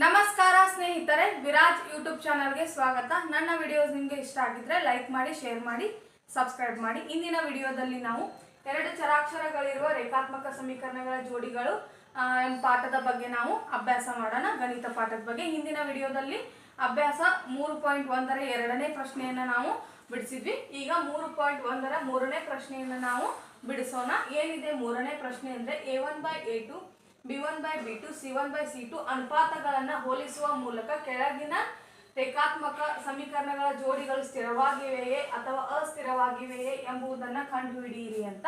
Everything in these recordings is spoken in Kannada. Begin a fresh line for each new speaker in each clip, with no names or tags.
ನಮಸ್ಕಾರ ಸ್ನೇಹಿತರೆ, ವಿರಾಜ್ ಯೂಟ್ಯೂಬ್ ಚಾನಲ್ಗೆ ಸ್ವಾಗತ. ನನ್ನ ವಿಡಿಯೋಸ್ ನಿಮಗೆ ಇಷ್ಟ ಆಗಿದ್ರೆ ಲೈಕ್ ಮಾಡಿ ಶೇರ್ ಮಾಡಿ ಸಬ್ಸ್ಕ್ರೈಬ್ ಮಾಡಿ. ಇಂದಿನ ವಿಡಿಯೋದಲ್ಲಿ ನಾವು ಎರಡು ಚರಾಕ್ಷರಗಳಿರುವ ರೇಖಾತ್ಮಕ ಸಮೀಕರಣಗಳ ಜೋಡಿಗಳು ಪಾಠದ ಬಗ್ಗೆ ನಾವು ಅಭ್ಯಾಸ ಮಾಡೋಣ, ಗಣಿತ ಪಾಠದ ಬಗ್ಗೆ. ಹಿಂದಿನ ವಿಡಿಯೋದಲ್ಲಿ ಅಭ್ಯಾಸ ಮೂರು ಪಾಯಿಂಟ್ ಒಂದರ ಎರಡನೇ ಪ್ರಶ್ನೆಯನ್ನು ನಾವು ಬಿಡಿಸಿದ್ವಿ. ಈಗ ಮೂರು ಪಾಯಿಂಟ್ ಒಂದರ ಮೂರನೇ ಪ್ರಶ್ನೆಯನ್ನು ನಾವು ಬಿಡಿಸೋಣ. ಏನಿದೆ ಮೂರನೇ ಪ್ರಶ್ನೆ ಅಂದರೆ A one by A two B one by B two, C one by C two ಅನುಪಾತಗಳನ್ನು ಹೋಲಿಸುವ ಮೂಲಕ ಕೆಳಗಿನ ರೇಖಾತ್ಮಕ ಸಮೀಕರಣಗಳ ಜೋಡಿಗಳು ಸ್ಥಿರವಾಗಿವೆಯೇ ಅಥವಾ ಅಸ್ಥಿರವಾಗಿವೆಯೇ ಎಂಬುದನ್ನು ಕಂಡುಹಿಡಿಯಿರಿ ಅಂತ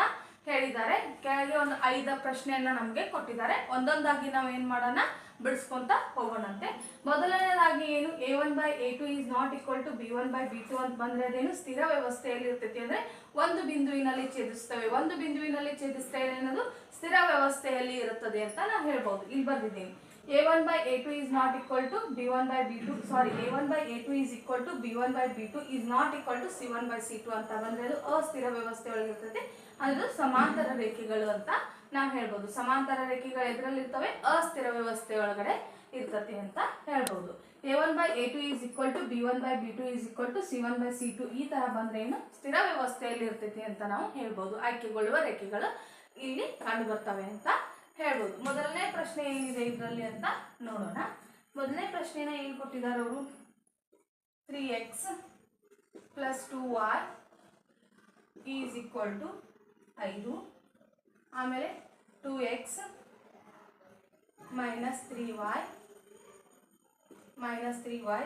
ಹೇಳಿದ್ದಾರೆ ಕೆಳಗೆ ಒಂದು ಐದು ಪ್ರಶ್ನೆಯನ್ನ ನಮಗೆ ಕೊಟ್ಟಿದ್ದಾರೆ. ಒಂದೊಂದಾಗಿ ನಾವು ಏನು ಮಾಡೋಣ? ಬಿಡಿಸ್ಕೊಂತ ಹೋಗೋಣಂತೆ. ಮೊದಲನೇದಾಗಿ ಏನು? A one by a two is not equal to b one by b two ಅಂತ ಬಂದರೆ ಅದೇನು ಸ್ಥಿರ ವ್ಯವಸ್ಥೆಯಲ್ಲಿ ಇರ್ತೈತಿ ಅಂದರೆ ಒಂದು ಬಿಂದುವಿನಲ್ಲಿ ಛೇದಿಸ್ತೇವೆ. ಒಂದು ಬಿಂದುವಿನಲ್ಲಿ ಛೇದಿಸ್ತೇವೆ ಅನ್ನೋದು ಸ್ಥಿರ ವ್ಯವಸ್ಥೆಯಲ್ಲಿ ಇರುತ್ತದೆ ಅಂತ ನಾವು ಹೇಳ್ಬೋದು. ಇಲ್ಲಿ ಬಂದಿದ್ದೀನಿ a one by a two is not a1 by a2 is not equal to b1 by b2 sorry a1 by a2 is equal to b1 by b2 is not c one by by two ಅಂತ ಬಂದರೆ ಅದು ಅಸ್ಥಿರ ವ್ಯವಸ್ಥೆ ಒಳಗಿರ್ತದೆ ಅದು ಸಮಾಂತರ ರೇಖೆಗಳು ಅಂತ ನಾವು ಹೇಳ್ಬೋದು. ಸಮಾಂತರ ರೇಖೆಗಳು ಎದರಲ್ಲಿರ್ತವೆ ಅಸ್ಥಿರ ವ್ಯವಸ್ಥೆ ಒಳಗಡೆ ಇರ್ತತಿ ಅಂತ ಹೇಳ್ಬೋದು. A one by a two is equal to b one by b two is equal to c one by c two ಈ ಥರ ಬಂದರೆ ಏನು? ಸ್ಥಿರ ವ್ಯವಸ್ಥೆಯಲ್ಲಿ ಇರ್ತೈತಿ ಅಂತ ನಾವು ಹೇಳ್ಬೋದು. ಆಯ್ಕೆಗೊಳ್ಳುವ ರೇಖೆಗಳು ಇಲ್ಲಿ ಕಂಡುಬರ್ತವೆ ಅಂತ ಹೇಳ್ಬೋದು. ಮೊದಲನೇ ಪ್ರಶ್ನೆ ಏನಿದೆ ಇದರಲ್ಲಿ ಅಂತ ನೋಡೋಣ. ಮೊದಲನೇ ಪ್ರಶ್ನೆನ ಏನು ಕೊಟ್ಟಿದ್ದಾರೆ ಅವರು? Three x plus two y is equal to ಐದು. ಆಮೇಲೆ two x minus three y minus three y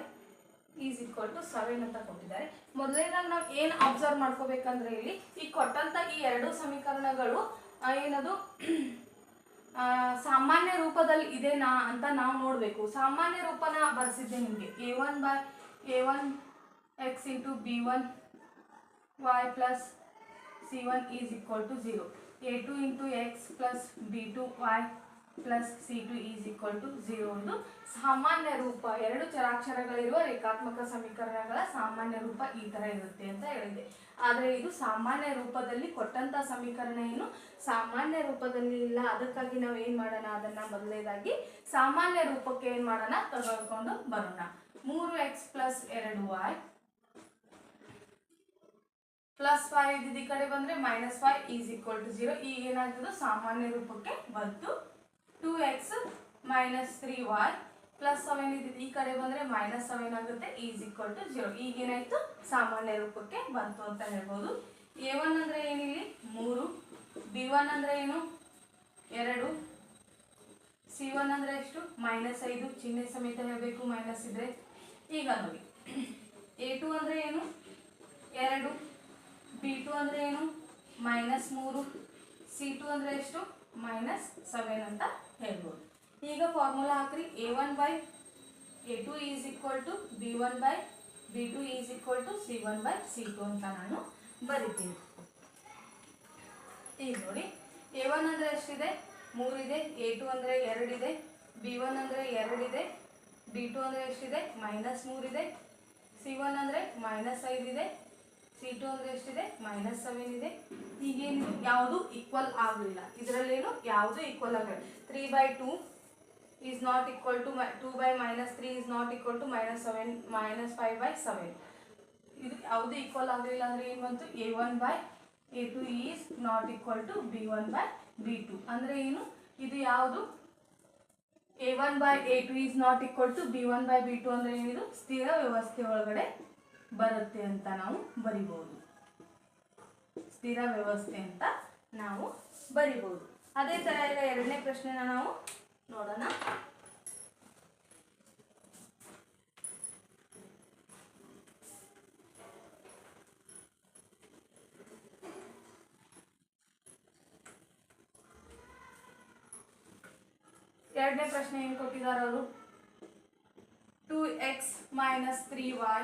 is equal to seven ಅಂತ ಕೊಟ್ಟಿದ್ದಾರೆ. ಮೊದಲನೇದಾಗಿ ನಾವು ಏನು ಅಬ್ಸರ್ವ್ ಮಾಡ್ಕೋಬೇಕಂದ್ರೆ ಇಲ್ಲಿ ಈ ಕೊಟ್ಟಂತ ಈ ಎರಡು ಸಮೀಕರಣಗಳು ಏನದು? ಸಾಮಾನ್ಯ ರೂಪದಲ್ಲಿ ಇದೇನಾ ಅಂತ ನಾವು ನೋಡಬೇಕು. ಸಾಮಾನ್ಯ ರೂಪನ ಬರೆಸಿದ್ದೆ ನಿಮಗೆ. A one by a one x into b one y plus c one is equal to zero a two into x plus b two y plus c two is equal to zero ಒಂದು ಸಾಮಾನ್ಯ ರೂಪ, ಎರಡು ಚರಾಕ್ಷರಗಳಿರುವ ರೇಖಾತ್ಮಕ ಸಮೀಕರಣಗಳ ಸಾಮಾನ್ಯ ರೂಪ ಈ ಥರ ಇರುತ್ತೆ ಅಂತ ಹೇಳಿದೆ. ಆದರೆ ಇದು ಸಾಮಾನ್ಯ ರೂಪದಲ್ಲಿ ಕೊಟ್ಟಂಥ ಸಮೀಕರಣ ಏನು? ಸಾಮಾನ್ಯ ರೂಪದಲ್ಲಿ ಇಲ್ಲ. ಅದಕ್ಕಾಗಿ ನಾವು ಏನು ಮಾಡೋಣ? ಅದನ್ನು ಮೊದಲೇದಾಗಿ ಸಾಮಾನ್ಯ ರೂಪಕ್ಕೆ ಏನು ಮಾಡೋಣ? ತಗೊಳ್ಕೊಂಡು ಬರೋಣ. ಮೂರು ಎಕ್ಸ್ ಪ್ಲಸ್ ಎರಡು ವೈ ಪ್ಲಸ್ ಫೈವ್ ಇದ್ದಿದ್ದು ಕಡೆ ಬಂದ್ರೆ minus five is equal to zero ಈಗ ಏನಾಗ್ತದೆ? ಸಾಮಾನ್ಯ ರೂಪಕ್ಕೆ ಬಂತು. Two x minus three y plus seven ಇದ್ದಿದ್ದು ಈ ಕಡೆ ಬಂದರೆ ಮೈನಸ್ ಸೆವೆನ್ ಆಗುತ್ತೆ ಈಸ್ ಈಕ್ವಲ್ ಟು ಜೀರೋ ಈಗ ಏನಾಯಿತು ಸಾಮಾನ್ಯ ರೂಪಕ್ಕೆ ಬಂತು ಅಂತ ಹೇಳ್ಬೋದು. ಎ ಒನ್ ಅಂದರೆ ಏನಿಲ್ಲಿ? ಮೂರು. ಬಿ ಒನ್ ಅಂದರೆ ಏನು? ಎರಡು. ಸಿ ಒನ್ ಅಂದರೆ ಎಷ್ಟು? ಮೈನಸ್ ಐದು. ಚಿಹ್ನೆ ಸಮೇತ ಹೇಳಬೇಕು ಮೈನಸ್ ಇದ್ದರೆ ಈಗ ನೋಡಿ. ಎ ಟು ಅಂದರೆ ಏನು? ಎರಡು. ಬಿ ಟು ಅಂದರೆ ಏನು? ಮೈನಸ್ ಮೂರು. ಸಿ ಟು ಅಂದರೆ ಎಷ್ಟು? ಮೈನಸ್ ಸೆವೆನ್ ಅಂತ ಹೇಳ್ಬೋದು. ಈಗ ಫಾರ್ಮುಲಾ ಹಾಕ್ರಿ. A one by a two is equal to b one by b two is equal to c one by c two ಅಂತ ನಾನು ಬರಿತೀನಿ. ಈಗ ನೋಡಿ. ಎ ಒನ್ ಅಂದರೆ ಎಷ್ಟಿದೆ? ಮೂರಿದೆ ಎ ಟು ಅಂದರೆ ಎರಡಿದೆ ಬಿ ಒನ್ ಅಂದರೆ ಎರಡಿದೆ ಬಿ ಟು ಅಂದರೆ ಎಷ್ಟಿದೆ? ಮೈನಸ್ ಮೂರಿದೆ ಸಿ ಒನ್ ಅಂದರೆ ಮೈನಸ್ ಐದಿದೆ ಸಿ ಟು ಅಂದರೆ ಎಷ್ಟಿದೆ? ಮೈನಸ್ ಸೆವೆನ್ ಇದೆ. ಈಗೇನು ಯಾವುದು ಈಕ್ವಲ್ ಆಗಲಿಲ್ಲ. ಇದರಲ್ಲೇನು? ಯಾವುದು ಈಕ್ವಲ್ ಆಗಲಿಲ್ಲ three by two is not equal to two by minus three is not equal to minus seven minus five by seven ಇದು ಯಾವುದು ಈಕ್ವಲ್ ಆಗಲಿಲ್ಲ ಅಂದರೆ ಏನು ಬಂತು? A one by a two is not equal to b one by b two ಅಂದರೆ ಏನು? ಇದು ಯಾವುದು? A one by a two is not equal to b one by b two ಅಂದರೆ ಏನಿದು? ಸ್ಥಿರ ವ್ಯವಸ್ಥೆ ಒಳಗಡೆ ಬರುತ್ತೆ ಅಂತ ನಾವು ಬರಿಬೋದು. ಸ್ಥಿರ ವ್ಯವಸ್ಥೆ ಅಂತ ನಾವು ಬರಿಬೋದು. ಅದೇ ಥರ ಈಗ ಎರಡನೇ ಪ್ರಶ್ನೆನ ನಾವು ನೋಡೋಣ. ಎರಡನೇ ಪ್ರಶ್ನೆ ಏನು ಕೊಟ್ಟಿದ್ದಾರೆ ಅವರು? Two x minus three y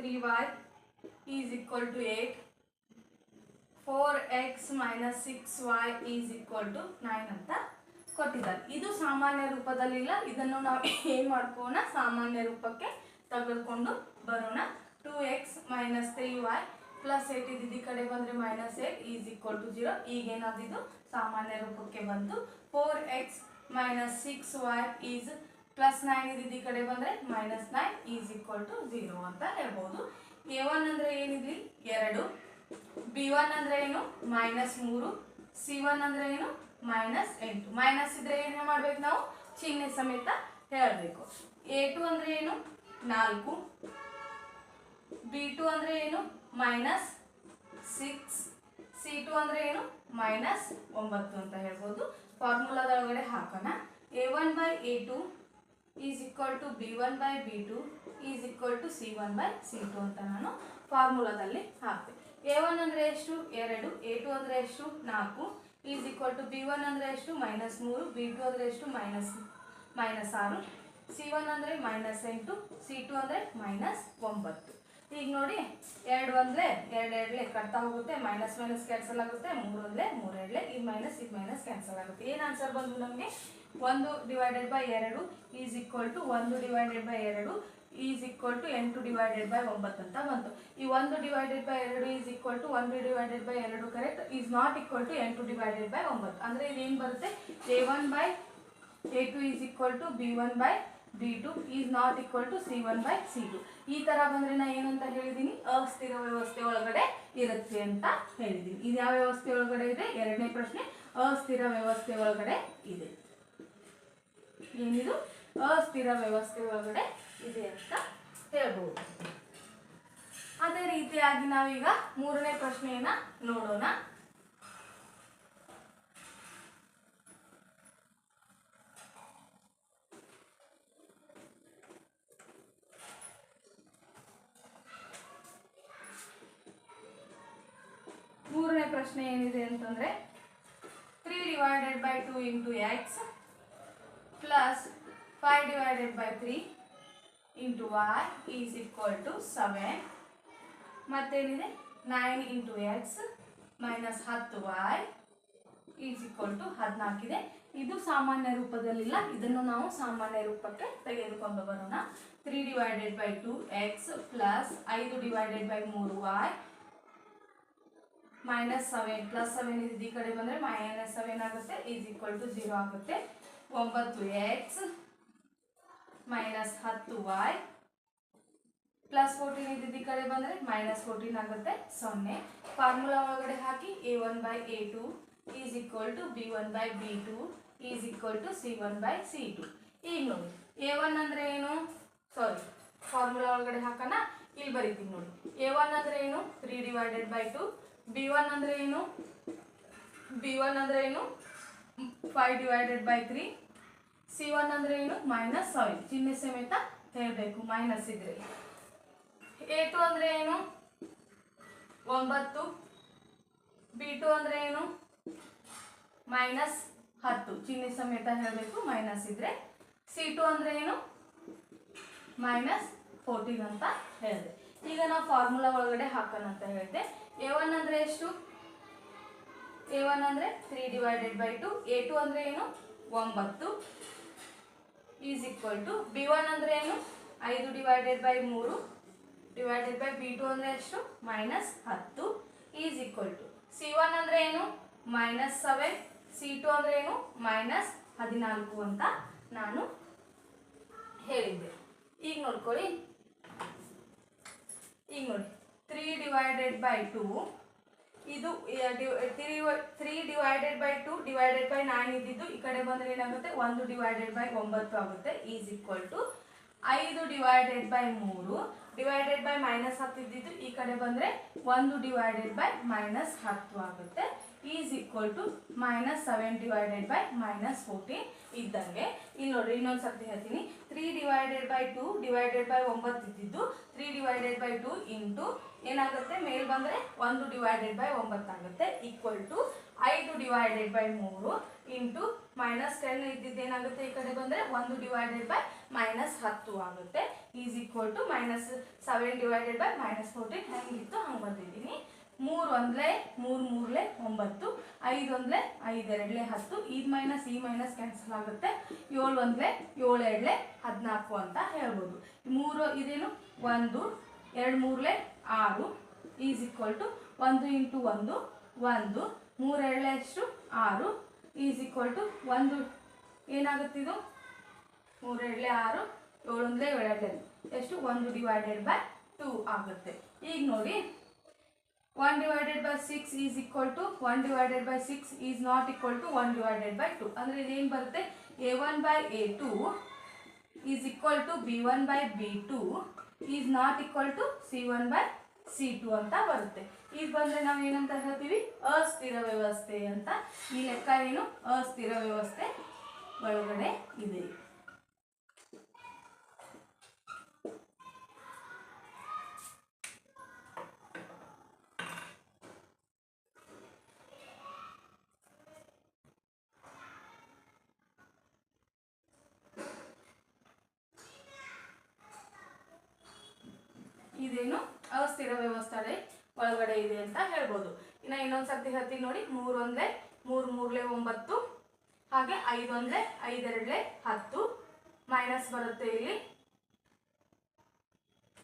three y is equal to eight four x minus six y is equal to nine ಅಂತ ಕೊಟ್ಟಿದ್ದಾರೆ. ಇದು ಸಾಮಾನ್ಯ ರೂಪದಲ್ಲಿಲ್ಲ ಇದನ್ನು ನಾವು ಏನು ಮಾಡ್ಕೋಣ? ಸಾಮಾನ್ಯ ರೂಪಕ್ಕೆ ತೆಗೆದುಕೊಂಡು ಬರೋಣ. Two x minus three y plus eight ಇದು ಈ ಕಡೆ ಬಂದರೆ minus eight is equal to zero ಈಗ ಏನಾದಿದ್ದು ಸಾಮಾನ್ಯ ರೂಪಕ್ಕೆ ಬಂತು four x minus six y is plus nine ಇದ್ದಿದ್ದು ಈ ಕಡೆ ಬಂದರೆ minus nine is equal to zero ಅಂತ ಹೇಳ್ಬೋದು. ಎ ಒನ್ ಅಂದರೆ ಏನಿದ್ರಿ? ಎರಡು. ಬಿ ಒನ್ ಅಂದರೆ ಏನು? ಮೈನಸ್ ಮೂರು. ಸಿ ಒನ್ ಅಂದರೆ ಏನು? ಮೈನಸ್ ಎಂಟು. ಮೈನಸ್ ಇದ್ರೆ ಏನು ಮಾಡ್ಬೇಕು ನಾವು? ಚಿಹ್ನೆ ಸಮೇತ ಹೇಳಬೇಕು. ಎ ಟು ಅಂದರೆ ಏನು? ನಾಲ್ಕು. ಬಿ ಟು ಅಂದರೆ ಏನು? ಮೈನಸ್ ಸಿಕ್ಸ್ ಸಿ ಟು ಅಂದರೆ ಏನು? ಮೈನಸ್ ಒಂಬತ್ತು ಅಂತ ಹೇಳ್ಬೋದು. ಫಾರ್ಮುಲಾದೊಳಗಡೆ ಹಾಕೋಣ. A one by a two is equal to b one by b two is equal to c one by c two ಅಂತ ನಾನು ಫಾರ್ಮುಲಾದಲ್ಲಿ ಹಾಕ್ತೆ ಎ ಒನ್ ಅಂದರೆ ಎಷ್ಟು? ಎರಡು ಎ ಟು ಅಂದರೆ ಎಷ್ಟು? ನಾಲ್ಕು. Is equal to b one ಅಂದರೆ ಎಷ್ಟು? ಮೈನಸ್ ಮೂರು. ಬಿ ಟು ಅಂದರೆ ಎಷ್ಟು? ಮೈನಸ್ ಮೈನಸ್ ಆರು. ಸಿ ಒನ್ ಅಂದರೆ ಮೈನಸ್ ಎಂಟು. ಸಿ ಟು ಅಂದರೆ ಮೈನಸ್ ಒಂಬತ್ತು. ಈಗ ನೋಡಿ, ಎರಡು ಅಂದರೆ ಎರಡು ಎರಡ್ಲೆ ಕಟ್ತಾ ಹೋಗುತ್ತೆ. ಮೈನಸ್ ಮೈನಸ್ ಕ್ಯಾನ್ಸಲ್ ಆಗುತ್ತೆ. ಮೂರು ಅಂದರೆ ಮೂರು ಎರಡ್ಲೆ. ಈ ಮೈನಸ್ ಇದು ಮೈನಸ್ ಕ್ಯಾನ್ಸಲ್ ಆಗುತ್ತೆ. ಏನು ಆನ್ಸರ್ ಬಂದು ನಮಗೆ? ಒಂದು ಡಿವೈಡೆಡ್ ಬೈ ಎರಡು ಈಸ್ ಈಕ್ವಲ್ ಟು ಒಂದು ಡಿವೈಡೆಡ್ ಬೈ ಎರಡು ಈಸ್ ಈಕ್ವಲ್ ಟು ಎಂಟು ಡಿವೈಡೆಡ್ ಬೈ ಒಂಬತ್ತು ಅಂತ ಬಂತು. ಈ ಒಂದು ಡಿವೈಡೆಡ್ ಬೈ ಎರಡು ಈಸ್ ಈಕ್ವಲ್ ಟು ಒಂದು ಡಿವೈಡೆಡ್ ಬೈ ಎರಡು correct is not equal to ಎಂಟು ಡಿವೈಡೆಡ್ ಬೈ ಒಂಬತ್ತು. ಅಂದರೆ ಇದೇನು ಬರುತ್ತೆ? A one by a two is equal to b one by b two is not equal to c one by c two ಈ ಥರ ಬಂದರೆ ನಾ ಏನಂತ ಹೇಳಿದ್ದೀನಿ ಅಸ್ಥಿರ ವ್ಯವಸ್ಥೆ ಒಳಗಡೆ ಇರುತ್ತೆ ಅಂತ ಹೇಳಿದ್ದೀನಿ ಇದು ಯಾವ ವ್ಯವಸ್ಥೆ ಒಳಗಡೆ ಇದೆ? ಎರಡನೇ ಪ್ರಶ್ನೆ ಅಸ್ಥಿರ ವ್ಯವಸ್ಥೆ ಒಳಗಡೆ ಇದೆ. ಏನಿದು? ಅಸ್ಥಿರ ವ್ಯವಸ್ಥೆ ಒಳಗಡೆ ಇದೆ ಅಂತ ಹೇಳ್ಬೋದು. ಅದೇ ರೀತಿಯಾಗಿ ನಾವೀಗ ಮೂರನೇ ಪ್ರಶ್ನೆಯನ್ನ ನೋಡೋಣ. ಮೂರನೇ ಪ್ರಶ್ನೆ ಏನಿದೆ ಅಂತಂದ್ರೆ three divided by two into x plus five divided by three into y is equal to seven ಮತ್ತೇನಿದೆ? Nine into X minus ಹತ್ತು ವೈ ಈಸ್ ಈಕ್ವಲ್ ಟು ಹದಿನಾಲ್ಕಿದೆ ಇದು. ಸಾಮಾನ್ಯ ರೂಪದಲ್ಲಿಲ್ಲ. ಇದನ್ನು ನಾವು ಸಾಮಾನ್ಯ ರೂಪಕ್ಕೆ ತೆಗೆದುಕೊಂಡು ಬರೋಣ. Three divided by two x plus ಐದು ಡಿವೈಡೆಡ್ ಬೈ ಮೂರು y minus seven plus seven ಇದು ಈ ಕಡೆ ಬಂದರೆ ಮೈನಸ್ ಸೆವೆನ್ ಆಗುತ್ತೆ. ಈಸ್ ಈಕ್ವಲ್ ಟು ಜೀರೋ ಆಗುತ್ತೆ. ಒಂಬತ್ತು ಎಕ್ಸ್ ಮೈನಸ್ ಹತ್ತು ವೈ ಪ್ಲಸ್ ಫೋರ್ಟೀನ್ ಇದ್ದಿದ್ದ ಕಡೆ ಬಂದರೆ ಮೈನಸ್ ಫೋರ್ಟೀನ್ ಆಗುತ್ತೆ, ಸೊನ್ನೆ. ಫಾರ್ಮುಲಾ ಒಳಗಡೆ ಹಾಕಿ a one by a two is equal to b one by b two is equal to c one by c two ಈಗ ನೋಡಿ ಎ ಒನ್ ಅಂದರೆ ಏನು? ಸಾರಿ ಫಾರ್ಮುಲಾ ಒಳಗಡೆ ಹಾಕೋಣ. ಇಲ್ಲಿ ಬರೀತೀನಿ ನೋಡಿ. ಎ ಒನ್ ಅಂದರೆ ಏನು? Three divided by two b one ಅಂದರೆ ಏನು? ಬಿ ಒನ್ ಅಂದರೆ ಏನು? Five divided by three c one ಅಂದರೆ ಏನು? ಮೈನಸ್ ಸೆವೆನ್ ಚಿಹ್ನೆ ಸಮೇತ ಹೇಳಬೇಕು ಮೈನಸ್ ಇದ್ರೆ. ಎ ಟು ಅಂದರೆ ಏನು? ಒಂಬತ್ತು. ಬಿ ಟು ಅಂದರೆ ಏನು? ಮೈನಸ್ ಹತ್ತು. ಚಿಹ್ನೆ ಸಮೇತ ಹೇಳಬೇಕು. ಮೈನಸ್ ಇದ್ರೆ. ಸಿ ಟು ಅಂದರೆ ಏನು? ಮೈನಸ್ ಫೋರ್ಟೀನ್ ಅಂತ ಹೇಳಿದೆ. ಈಗ ನಾವು ಫಾರ್ಮುಲಾ ಒಳಗಡೆ ಹಾಕೋಣ ಅಂತ ಹೇಳಿದೆ. ಎ ಒನ್ ಅಂದರೆ ಎಷ್ಟು? ಎ ಒನ್ ಅಂದರೆ three divided by two a two ಅಂದರೆ ಏನು? ಒಂಬತ್ತು. Is equal to b one ಅಂದರೆ ಏನು? ಐದು ಡಿವೈಡೆಡ್ ಬೈ ಮೂರು. ಡಿವೈಡೆಡ್ ಬೈ ಬಿ ಟು ಅಂದರೆ ಎಷ್ಟು? ಮೈನಸ್ ಹತ್ತು. Is equal to c one ಅಂದರೆ ಏನು? ಮೈನಸ್ ಸೆವೆನ್ ಸಿ ಟು ಅಂದರೆ ಏನು? ಮೈನಸ್ ಹದಿನಾಲ್ಕು ಅಂತ ನಾನು ಹೇಳಿದ್ದೆ. ಈಗ ನೋಡ್ಕೊಳ್ಳಿ. ಈಗ ನೋಡಿ. ತ್ರೀ ಡಿವೈಡೆಡ್ ಬೈ ಟು ಇದು three divided by two divided by nine ಇದ್ದಿದ್ದು ಈ ಕಡೆ ಬಂದರೆ ಏನಾಗುತ್ತೆ? ಒಂದು ಡಿವೈಡೆಡ್ ಬೈ ಒಂಬತ್ತು ಆಗುತ್ತೆ. ಈಸ್ ಈಕ್ವಲ್ ಟು ಐದು ಡಿವೈಡೆಡ್ ಬೈ ಮೂರು. ಡಿವೈಡೆಡ್ ಬೈ ಮೈನಸ್ ಹತ್ತು ಇದ್ದಿದ್ದು ಈ ಕಡೆ ಬಂದರೆ ಒಂದು ಡಿವೈಡೆಡ್ ಬೈ ಮೈನಸ್ ಹತ್ತು ಆಗುತ್ತೆ. Is equal to minus seven divided by minus fourteen ಇದ್ದಂಗೆ. ಇಲ್ಲಿ ನೋಡ್ರಿ, ಇನ್ನೊಂದು ಸರ್ತಿ ಹೇಳ್ತೀನಿ. Three divided by two divided by ಒಂಬತ್ತು ಇದ್ದಿದ್ದು three divided by two into ಏನಾಗುತ್ತೆ? ಮೇಲ್ ಬಂದರೆ ಒಂದು ಡಿವೈಡೆಡ್ ಬೈ ಒಂಬತ್ತು ಆಗುತ್ತೆ. ಈಕ್ವಲ್ ಟು ಐದು ಡಿವೈಡೆಡ್ ಬೈ ಮೂರು ಇಂಟು ಮೈನಸ್ ಟೆನ್ ಇದ್ದಿದ್ದು ಏನಾಗುತ್ತೆ? ಈ ಕಡೆ ಬಂದರೆ ಒಂದು ಡಿವೈಡೆಡ್ ಬೈ ಮೈನಸ್ ಹತ್ತು ಆಗುತ್ತೆ. Is equal to minus seven divided by minus fourteen ಹೆಂಗಿತ್ತು? ಹಂಗೆ ಬಂದಿದ್ದೀನಿ. ಮೂರು ಒಂದ್ಲೆ ಮೂರು ಮೂರ್ಲೆ ಒಂಬತ್ತು, ಐದು ಒಂದ್ಲೆ ಐದು, ಎರಡ್ಲೆ ಹತ್ತು ಇದು ಮೈನಸ್ ಈ ಮೈನಸ್ ಕ್ಯಾನ್ಸಲ್ ಆಗುತ್ತೆ. ಏಳು ಒಂದ್ಲೆ ಏಳು, ಎರಡ್ಲೆ ಹದಿನಾಲ್ಕು ಅಂತ ಹೇಳ್ಬೋದು. ಮೂರು ಇದೇನು? ಒಂದು, ಎರಡು ಮೂರ್ಲೆ ಆರು, ಈಸ್ ಈಕ್ವಲ್ ಟು ಒಂದು ಇಂಟು ಒಂದು ಒಂದು, ಮೂರು ಎರಡ್ಲೆ ಎಷ್ಟು? ಆರು, ಈಸ್ ಈಕ್ವಲ್ ಟು ಒಂದು. ಏನಾಗುತ್ತಿದು ಮೂರೆರಡ್ಲೆ ಆರು ಏಳೊಂದ್ಲೆ ಏಳೆರಡ್ಲೆ ಎಷ್ಟು? ಒಂದು ಡಿವೈಡೆಡ್ ಬೈ ಟೂ ಆಗುತ್ತೆ. ಈಗ ನೋಡಿ one divided by six is equal to one divided by six is not equal to one divided by two ಅಂದರೆ ಇದೇನು ಬರುತ್ತೆ? A one by a two is equal to b one by b two is not equal to c one by c two ಅಂತ ಬರುತ್ತೆ. ಈಗ ಬಂದರೆ ನಾವು ಏನಂತ ಹೇಳ್ತೀವಿ? ಅಸ್ಥಿರ ವ್ಯವಸ್ಥೆ ಅಂತ. ಈ ಲೆಕ್ಕ ಏನು? ಅಸ್ಥಿರ ವ್ಯವಸ್ಥೆ ಒಳಗಡೆ ಇದೆ. ಇದೇನು ಅಸ್ಥಿರ ವ್ಯವಸ್ಥೆ ಒಳಗಡೆ ಇದೆ ಅಂತ ಹೇಳ್ಬೋದು. ಇನ್ನು ಇನ್ನೊಂದ್ಸರ್ತಿ ಹೇಳ್ತೀನಿ ನೋಡಿ ಮೂರೊಂದೇ ಮೂರು ಮೂರ್ಲೆ ಒಂಬತ್ತು, ಹಾಗೆ ಐದೊಂದ್ಲೆ ಐದೆರಡ್ಲೆ ಹತ್ತು. ಮೈನಸ್ ಬರುತ್ತೆ ಇಲ್ಲಿ.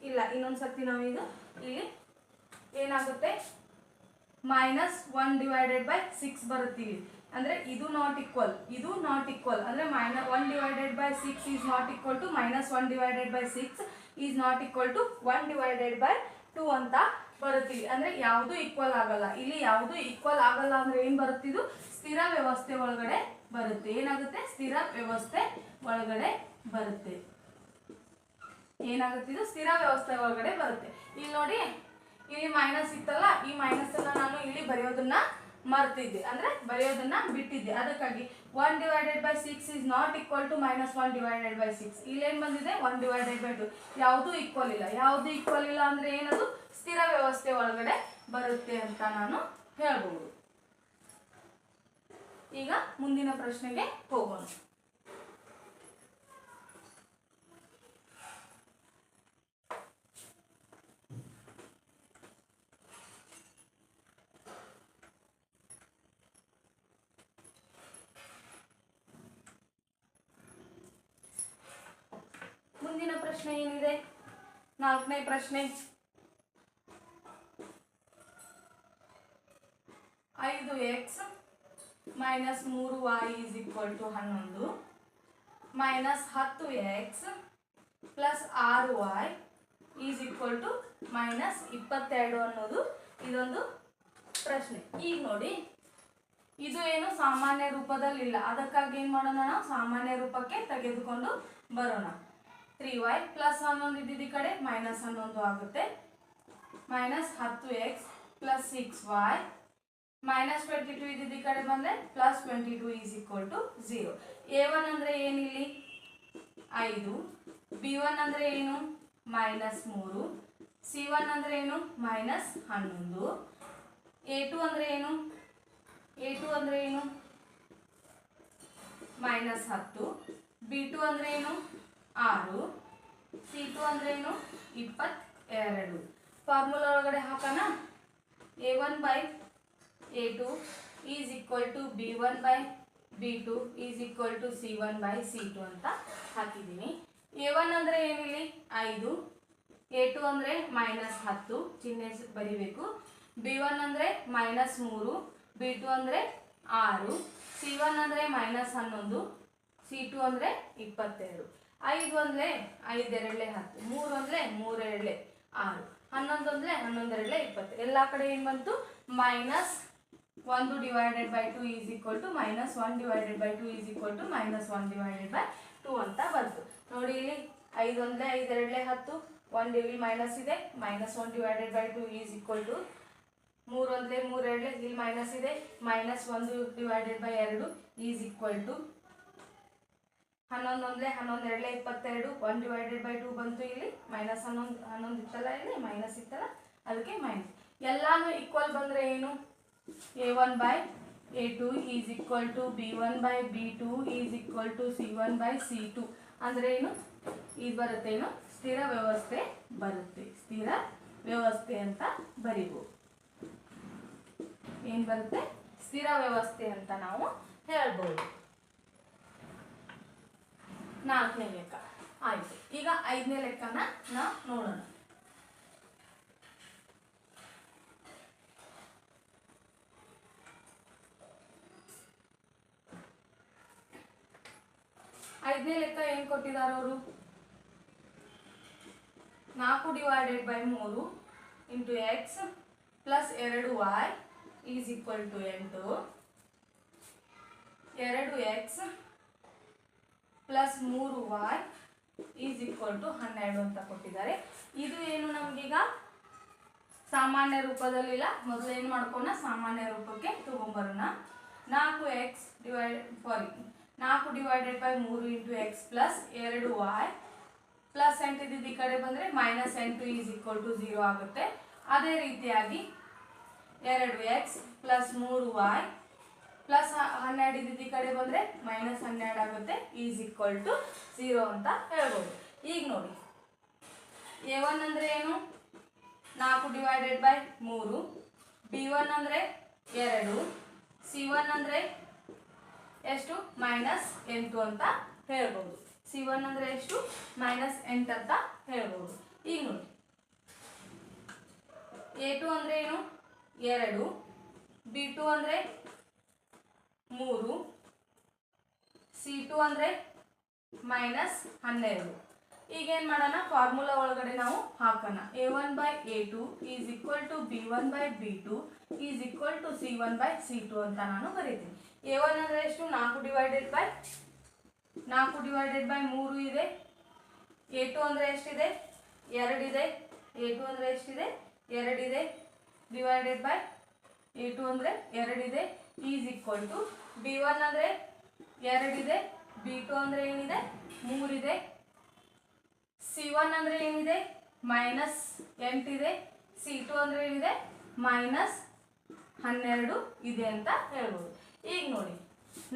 ಇಲ್ಲ, ಇನ್ನೊಂದು ಸರ್ತಿ ನಾವು ಇದು ಇಲ್ಲಿ ಏನಾಗುತ್ತೆ? Minus one divided by six ಬರುತ್ತೆ ಇಲ್ಲಿ. ಅಂದ್ರೆ ಇದು ನಾಟ್ ಈಕ್ವಲ್, ಇದು ನಾಟ್ ಈಕ್ವಲ್. ಅಂದ್ರೆ minus one divided by six is not equal to minus one divided by six. Is not equal to one divided by two ಅಂತ ಬರುತ್ತೀವಿ. ಅಂದ್ರೆ ಯಾವುದು ಈಕ್ವಲ್ ಆಗಲ್ಲ. ಇಲ್ಲಿ ಯಾವುದು ಈಕ್ವಲ್ ಆಗಲ್ಲ ಅಂದ್ರೆ ಏನ್ ಬರುತ್ತಿದ್ದು ಸ್ಥಿರ ವ್ಯವಸ್ಥೆ ಒಳಗಡೆ ಬರುತ್ತೆ. ಏನಾಗುತ್ತೆ? ಸ್ಥಿರ ವ್ಯವಸ್ಥೆ ಒಳಗಡೆ ಬರುತ್ತೆ. ಏನಾಗುತ್ತೆ ಇದು? ಸ್ಥಿರ ವ್ಯವಸ್ಥೆ ಒಳಗಡೆ ಬರುತ್ತೆ. ಇಲ್ಲಿ ನೋಡಿ, ಇಲ್ಲಿ ಮೈನಸ್ ಇತ್ತಲ್ಲ, ಈ ಮೈನಸ್ ಅನ್ನ ನಾನು ಇಲ್ಲಿ ಬರೆಯೋದನ್ನ ಮರ್ತಿದ್ದೆ. ಅಂದ್ರೆ ಬರೆಯೋದನ್ನ ಬಿಟ್ಟಿದ್ದೆ. ಅದಕ್ಕಾಗಿ one divided by six is not equal to minus one divided by six ಇಲ್ಲೇನು ಬಂದಿದೆ? ಒನ್ ಡಿವೈಡೆಡ್ ಬೈ ಟು ಯಾವುದು ಈಕ್ವಲ್ ಇಲ್ಲ. ಯಾವುದು ಈಕ್ವಲ್ ಇಲ್ಲ ಅಂದ್ರೆ ಏನದು? ಸ್ಥಿರ ವ್ಯವಸ್ಥೆ ಒಳಗಡೆ ಬರುತ್ತೆ ಅಂತ ನಾನು ಹೇಳ್ಬೋದು. ಈಗ ಮುಂದಿನ ಪ್ರಶ್ನೆಗೆ ಹೋಗೋಣ ಮುಂದಿನ ಪ್ರಶ್ನೆ ಏನಿದೆ ನಾಲ್ಕನೇ ಪ್ರಶ್ನೆ. ಐದು ಎಕ್ಸ್ ಮೈನಸ್ ಮೂರು ವೈ ಈಸ್ ಈಕ್ವಲ್ ಟು ಹನ್ನೊಂದು ಮೈನಸ್ ಹತ್ತು ಎಕ್ಸ್ ಪ್ಲಸ್ ಆರು y is equal to minus ಇಪ್ಪತ್ತೆರಡು ಅನ್ನೋದು ಇದೊಂದು ಪ್ರಶ್ನೆ. ಈಗ ನೋಡಿ, ಇದು ಏನು ಸಾಮಾನ್ಯ ರೂಪದಲ್ಲಿಲ್ಲ. ಅದಕ್ಕಾಗಿ ಏನು ಮಾಡೋಣ ನಾವು? ಸಾಮಾನ್ಯ ರೂಪಕ್ಕೆ ತೆಗೆದುಕೊಂಡು ಬರೋಣ. ತ್ರೀ ವೈ ಪ್ಲಸ್ ಹನ್ನೊಂದು ಇದ್ದಿದ್ದು ಈ ಕಡೆ ಮೈನಸ್ ಹನ್ನೊಂದು ಆಗುತ್ತೆ. ಮೈನಸ್ ಹತ್ತು x plus six y minus twenty two ಇದ್ದಿದ್ದು ಈ ಕಡೆ ಬಂದರೆ plus twenty two is equal to zero a one ಅಂದರೆ ಏನಿಲ್ಲಿ? ಐದು. ಬಿ ಒನ್ ಅಂದರೆ ಏನು? ಮೈನಸ್ ಮೂರು. ಸಿ ಒನ್ ಅಂದರೆ ಏನು? ಮೈನಸ್ ಹನ್ನೊಂದು. ಎ ಟು ಅಂದರೆ ಏನು? ಎ ಟು ಅಂದರೆ ಏನು? ಮೈನಸ್ ಹತ್ತು. ಬಿ ಟು ಅಂದರೆ ಏನು? ಆರು. ಸಿ ಟು ಅಂದ್ರೆ ಏನು? ಇಪ್ಪತ್ತೆರಡು. ಫಾರ್ಮುಲಾ ಒಳಗಡೆ ಹಾಕೋಣ. A one by a two is equal to b one by b two is equal to c one by c two ಅಂತ ಹಾಕಿದ್ದೀನಿ. ಎ ಒನ್ ಅಂದರೆ ಏನಿಲ್ಲಿ? ಐದು. ಎ ಟು ಅಂದರೆ ಮೈನಸ್ ಹತ್ತು. ಚಿಹ್ನೆ ಬರಿಬೇಕು. ಬಿ ಒನ್ ಅಂದರೆ ಮೈನಸ್ ಮೂರು. ಬಿ ಟು ಅಂದರೆ ಆರು. ಸಿ ಒನ್ ಅಂದರೆ ಮೈನಸ್ ಹನ್ನೊಂದು. ಸಿ ಟು ಅಂದರೆ ಇಪ್ಪತ್ತೆರಡು. ಐದು ಒಂದಲೇ ಐದೆರಡಲೆ ಹತ್ತು, ಮೂರು ಒಂದಲೇ ಮೂರೆರಡಲೆ ಆರು, ಹನ್ನೊಂದು ಅಂದರೆ ಹನ್ನೊಂದೆರಡಲೆ ಇಪ್ಪತ್ತು. ಎಲ್ಲ ಕಡೆ ಏನು ಬಂತು? ಮೈನಸ್ ಒಂದು divided by two is equal to minus one divided by two is equal to minus one divided by two ಅಂತ ಬಂತು. ನೋಡಿ ಇಲ್ಲಿ ಐದು ಒಂದಲೇ ಐದೆರಡಲೆ ಹತ್ತು ಒನ್ ಇಲ್ಲಿ ಮೈನಸ್ ಇದೆ, minus one divided by two is equal to ಮೂರು ಒಂದಲೇ ಮೂರೆರಡಲೆ ಇಲ್ಲಿ ಮೈನಸ್ ಇದೆ, ಮೈನಸ್ ಒಂದು ಡಿವೈಡೆಡ್ ಬೈ ಎರಡು ಈಸ್ ಈಕ್ವಲ್ ಟು ಹನ್ನೊಂದು ಒಂದಲೇ ಹನ್ನೊಂದು ಎರಡಲೇ ಇಪ್ಪತ್ತೆರಡು ಒನ್ ಡಿವೈಡೆಡ್ ಬೈ ಟು ಬಂತು ಇಲ್ಲಿ. ಮೈನಸ್ ಹನ್ನೊಂದು ಹನ್ನೊಂದು ಇತ್ತಲ್ಲ ಇಲ್ಲಿ ಮೈನಸ್ ಇತ್ತಲ್ಲ, ಅದಕ್ಕೆ ಮೈನಸ್ ಎಲ್ಲಾನು ಈಕ್ವಲ್ ಬಂದರೆ ಏನು? A one by a two is equal to b one by b two is equal to c one by c two ಅಂದರೆ ಏನು? ಇದು ಬರುತ್ತೆ ಏನು? ಸ್ಥಿರ ವ್ಯವಸ್ಥೆ ಬರುತ್ತೆ. ಸ್ಥಿರ ವ್ಯವಸ್ಥೆ ಅಂತ ಬರಿಬೋದು. ಏನು ಬರುತ್ತೆ? ಸ್ಥಿರ ವ್ಯವಸ್ಥೆ ಅಂತ ನಾವು ಹೇಳ್ಬೋದು. ನಾಲ್ಕನೇ ಲೆಕ್ಕ. ಆಯ್ತು. ಈಗ ಐದನೇ ಲೆಕ್ಕನ ನಾವು ನೋಡೋಣ. ಐದನೇ ಲೆಕ್ಕ ಏನು ಕೊಟ್ಟಿದ್ದಾರೆ ಅವರು? ನಾಲ್ಕು ಡಿವೈಡೆಡ್ ಬೈ ಮೂರು ಇಂಟು ಎಕ್ಸ್ ಪ್ಲಸ್ ಎರಡು ವೈ ಈಸ್ ಈಕ್ವಲ್ ಟು ಎಂಟು. ಎರಡು ಎಕ್ಸ್ ಪ್ಲಸ್ ಮೂರು ವೈ ಈಸ್ ಈಕ್ವಲ್ ಟು ಹನ್ನೆರಡು ಅಂತ ಕೊಟ್ಟಿದ್ದಾರೆ. ಇದು ಏನು ನಮಗೀಗ? ಸಾಮಾನ್ಯ ರೂಪದಲ್ಲಿಲ್ಲ ಮೊದಲು ಏನು ಮಾಡ್ಕೋಣ ಸಾಮಾನ್ಯ ರೂಪಕ್ಕೆ ತಗೊಂಬರೋಣ. ನಾಲ್ಕು ಎಕ್ಸ್ ಡಿವೈಡ್ ಸಾರಿ ನಾಲ್ಕು ಡಿವೈಡೆಡ್ ಬೈ ಮೂರು ಇಂಟು ಎಕ್ಸ್ ಪ್ಲಸ್ ಎರಡು ವೈ ಪ್ಲಸ್ ಎಂಟು ಇದ್ದಿದ್ದು ಈ ಕಡೆ ಬಂದರೆ ಮೈನಸ್ ಎಂಟು ಈಸ್ ಈಕ್ವಲ್ ಟು ಝೀರೋ ಆಗುತ್ತೆ. ಅದೇ ರೀತಿಯಾಗಿ ಎರಡು ಎಕ್ಸ್ ಪ್ಲಸ್ ಮೂರು ವೈ ಪ್ಲಸ್ ಹನ್ನೆರಡು ಇದ್ದಿದ್ದು ಈ ಕಡೆ ಬಂದರೆ ಮೈನಸ್ ಹನ್ನೆರಡು ಆಗುತ್ತೆ ಈಸ್ ಈಕ್ವಲ್ ಟು ಝೀರೋ ಅಂತ ಹೇಳ್ಬೋದು. ಈಗ ನೋಡಿ ಎ ಒನ್ ಅಂದರೆ ಏನು? ನಾಲ್ಕು ಡಿವೈಡೆಡ್ ಬೈ ಮೂರು ಬಿ ಒನ್ ಅಂದರೆ ಎರಡು ಸಿ ಒನ್ ಅಂದರೆ ಎಷ್ಟು? ಮೈನಸ್ ಎಂಟು ಅಂತ ಹೇಳ್ಬೋದು. ಸಿ ಒನ್ ಅಂದರೆ ಎಷ್ಟು? ಮೈನಸ್ ಎಂಟು ಅಂತ ಹೇಳ್ಬೋದು. ಈಗ ನೋಡಿ ಎ ಟು ಅಂದರೆ ಏನು? ಎರಡು ಬಿ ಟು ಅಂದರೆ ಮೂರು ಸಿ ಟು ಅಂದರೆ ಮೈನಸ್ ಹನ್ನೆರಡು. ಈಗೇನು ಮಾಡೋಣ? ಫಾರ್ಮುಲಾ ಒಳಗಡೆ ನಾವು ಹಾಕೋಣ. A one by A two is equal to B one by B two is equal to C one by C two ಅಂತ ನಾನು ಬರೀತೀನಿ. ಎ ಒನ್ ಅಂದರೆ ಎಷ್ಟು? ನಾಲ್ಕು ಡಿವೈಡೆಡ್ ಬೈ ನಾಲ್ಕು ಡಿವೈಡೆಡ್ ಬೈ ಮೂರು ಇದೆ. ಎ ಟು ಅಂದರೆ ಎಷ್ಟಿದೆ? ಎರಡಿದೆ ಎ ಟು ಅಂದರೆ ಎಷ್ಟಿದೆ? ಎರಡಿದೆ ಡಿವೈಡೆಡ್ ಬೈ ಎ ಟು ಅಂದರೆ ಎರಡಿದೆ is equal to B one ಅಂದರೆ ಎರಡಿದೆ, ಬಿ ಟು ಅಂದರೆ ಏನಿದೆ? ಮೂರಿದೆ. ಸಿ ಒನ್ ಅಂದರೆ ಏನಿದೆ? ಮೈನಸ್ ಎಂಟಿದೆ. ಸಿ ಟು ಅಂದರೆ ಏನಿದೆ? ಮೈನಸ್ ಹನ್ನೆರಡು ಇದೆ ಅಂತ ಹೇಳ್ಬೋದು. ಈಗ ನೋಡಿ,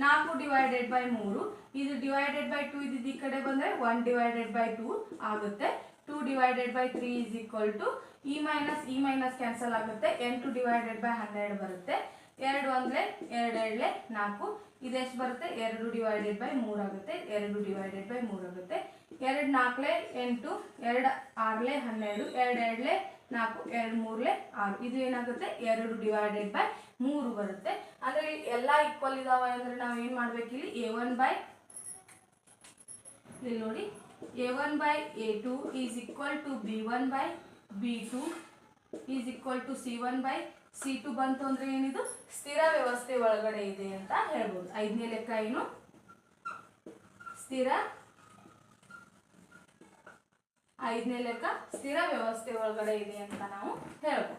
ನಾಲ್ಕು ಡಿವೈಡೆಡ್ ಬೈ ಮೂರು, ಇದು ಡಿವೈಡೆಡ್ ಬೈ ಟೂ ಇದ್ದಿದ್ದು ಈ ಕಡೆ ಬಂದರೆ ಒನ್ ಡಿವೈಡೆಡ್ ಬೈ ಟೂ ಆಗುತ್ತೆ. Two divided by three is equal to E minus E minus cancel ಆಗುತ್ತೆ. ಎಂಟು ಡಿವೈಡೆಡ್ ಬೈ ಹನ್ನೆರಡು ಬರುತ್ತೆ. ಎರಡು ಅಂದರೆ ಎರಡು ಎರಡಲೆ ನಾಲ್ಕು. ಇದೆಷ್ಟು ಬರುತ್ತೆ? ಎರಡು ಡಿವೈಡೆಡ್ ಬೈ ಮೂರು ಆಗುತ್ತೆ. ಎರಡು ಡಿವೈಡೆಡ್ ಬೈ ಮೂರು ಆಗುತ್ತೆ. ಎರಡು ನಾಲ್ಕಲೆ ಎಂಟು, ಎರಡು ಆರ್ಲೆ ಹನ್ನೆರಡು, ಎರಡು ಎರಡಲೆ ನಾಲ್ಕು, ಎರಡು ಮೂರಲೆ ಆರು. ಇದು ಏನಾಗುತ್ತೆ? ಎರಡು ಡಿವೈಡೆಡ್ ಬೈ ಮೂರು ಬರುತ್ತೆ. ಅಂದರೆ ಎಲ್ಲ ಈಕ್ವಲ್ ಇದಾವೆ ಅಂದರೆ ನಾವು ಏನು ಮಾಡಬೇಕು ಇಲ್ಲಿ? ಎ ಒನ್ ಬೈ ಇಲ್ಲಿ ನೋಡಿ. A one by A two is equal to B one by B two is equal to C one by C two ಬಂತು ಅಂದ್ರೆ ಏನಿದು? ಸ್ಥಿರ ವ್ಯವಸ್ಥೆ ಒಳಗಡೆ ಇದೆ ಅಂತ ಹೇಳ್ಬೋದು. ಐದನೇ ಲೆಕ್ಕ ಏನು? ಸ್ಥಿರ ಐದನೇ ಲೆಕ್ಕ ಸ್ಥಿರ ವ್ಯವಸ್ಥೆ ಒಳಗಡೆ ಇದೆ ಅಂತ ನಾವು ಹೇಳ್ಬೋದು.